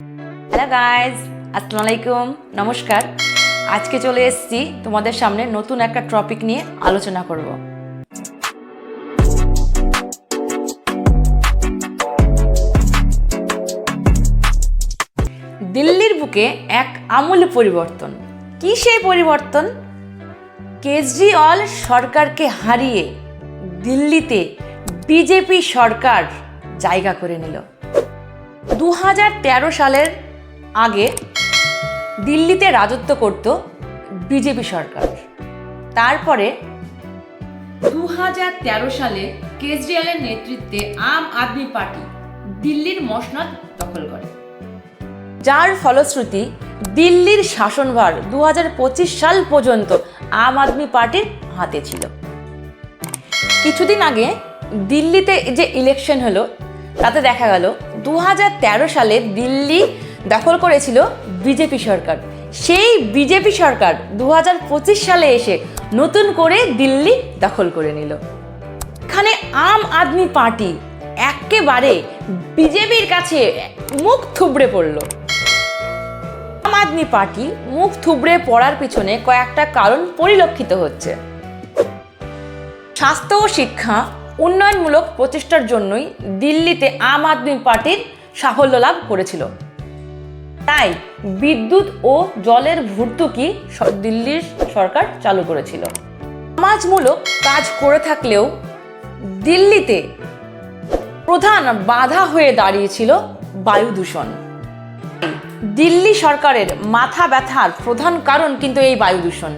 Hello guys আসসালামু আলাইকুম নমস্কার আজকে চলে এসেছি তোমাদের সামনে নতুন একটা টপিক নিয়ে আলোচনা করব। দিল্লির বুকে এক আমূল পরিবর্তন। কি সেই পরিবর্তন? কেজরিওয়াল সরকারকে হারিয়ে দিল্লিতে বিজেপি সরকার জায়গা করে নিল। দু হাজার তেরো সালের আগে দিল্লিতে রাজত্ব করত বিজেপি সরকার। তারপরে দু হাজার তেরো সালে কেজরিওয়ালের নেতৃত্বে আম আদমি পার্টি দিল্লির মসনদ দখল করে। যার ফলশ্রুতি দিল্লির শাসনভার দু হাজার পঁচিশ সাল পর্যন্ত আম আদমি পার্টির হাতে ছিল। কিছুদিন আগে দিল্লিতে যে ইলেকশন হলো, তাতে দেখা গেল দুহাজার তেরো সালে দিল্লি দখল করেছিল বিজেপি সরকার। সেই বিজেপি সরকার দু হাজার পঁচিশ সালে এসে নতুন করে দিল্লি দখল করে নিল। এখানে আম আদমি পার্টি একেবারে বিজেপির কাছে মুখ থুবড়ে পড়ল। আম আদমি পার্টি মুখ থুবড়ে পড়ার পিছনে কয়েকটা কারণ পরিলক্ষিত হচ্ছে। স্বাস্থ্য ও শিক্ষা উন্নয়নমূলক প্রচেষ্টার জন্যই দিল্লিতে আম আদমি পার্টির সাফল্য লাভ করেছিল। তাই বিদ্যুৎ ও জলের ভর্তুকি দিল্লির সরকার চালু করেছিল। সমাজমূলক কাজ করে থাকলেও দিল্লিতে প্রধান বাধা হয়ে দাঁড়িয়েছিল বায়ু দূষণ। দিল্লি সরকারের মাথা ব্যথার প্রধান কারণ কিন্তু এই বায়ু দূষণ।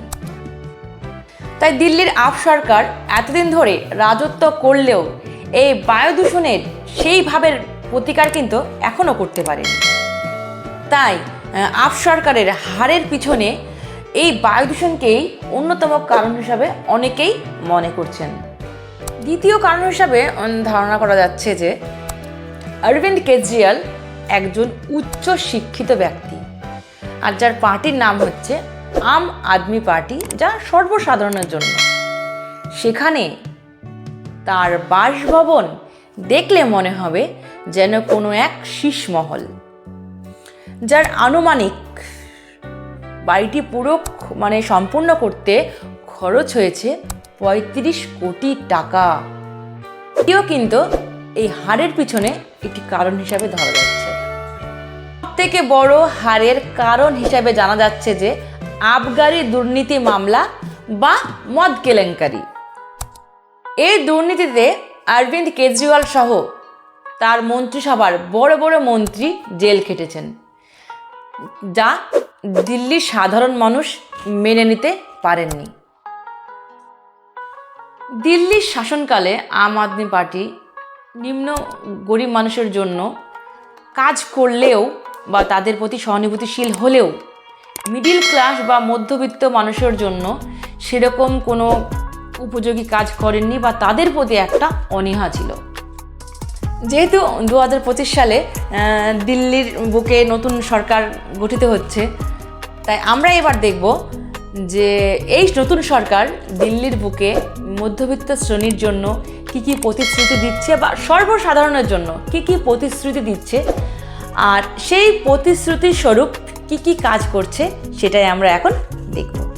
তাই দিল্লির আপ সরকার এতদিন ধরে রাজত্ব করলেও এই বায়ু দূষণের সেইভাবে প্রতিকার কিন্তু এখনও করতে পারেনি। তাই আপ সরকারের হারের পিছনে এই বায়ু দূষণকেই অন্যতম কারণ হিসাবে অনেকেই মনে করছেন। দ্বিতীয় কারণ হিসাবে ধারণা করা যাচ্ছে যে অরবিন্দ কেজরিওয়াল একজন উচ্চ শিক্ষিত ব্যক্তি। আর যার পার্টির নাম হচ্ছে আম আদমি পার্টি যা সর্বসাধারণের জন্য। সেখানে তার বাসভবন দেখলে মনে হবে যেন কোনো এক শীষমহল যার আনুমানিক বাড়িটি পুরো মানে সম্পূর্ণ করতে খরচ হয়েছে পঁয়ত্রিশ কোটি টাকা। এটিও কিন্তু এই হারের পিছনে একটি কারণ হিসাবে ধরা যাচ্ছে। থেকে বড় হারের কারণ হিসাবে জানা যাচ্ছে যে আবগারি দুর্নীতি মামলা বা মদ কেলেঙ্কারি। এই দুর্নীতিতে অরবিন্দ কেজরিওয়াল সহ তার মন্ত্রিসভার বড় বড় মন্ত্রী জেল খেটেছেন, যা দিল্লির সাধারণ মানুষ মেনে নিতে পারেননি। দিল্লির শাসনকালে আম আদমি পার্টি নিম্ন গরিব মানুষের জন্য কাজ করলেও বা তাদের প্রতি সহানুভূতিশীল হলেও মিডিল ক্লাস বা মধ্যবিত্ত মানুষের জন্য সেরকম কোনো উপযোগী কাজ করেননি বা তাদের প্রতি একটা অনীহা ছিল। যেহেতু দু হাজার পঁচিশ সালে দিল্লির বুকে নতুন সরকার গঠিত হচ্ছে, তাই আমরা এবার দেখব যে এই নতুন সরকার দিল্লির বুকে মধ্যবিত্ত শ্রেণির জন্য কি কি প্রতিশ্রুতি দিচ্ছে বা সর্বসাধারণের জন্য কি কি প্রতিশ্রুতি দিচ্ছে। আর সেই প্রতিশ্রুতির স্বরূপ কি কি কাজ করছে সেটাই আমরা এখন দেখব।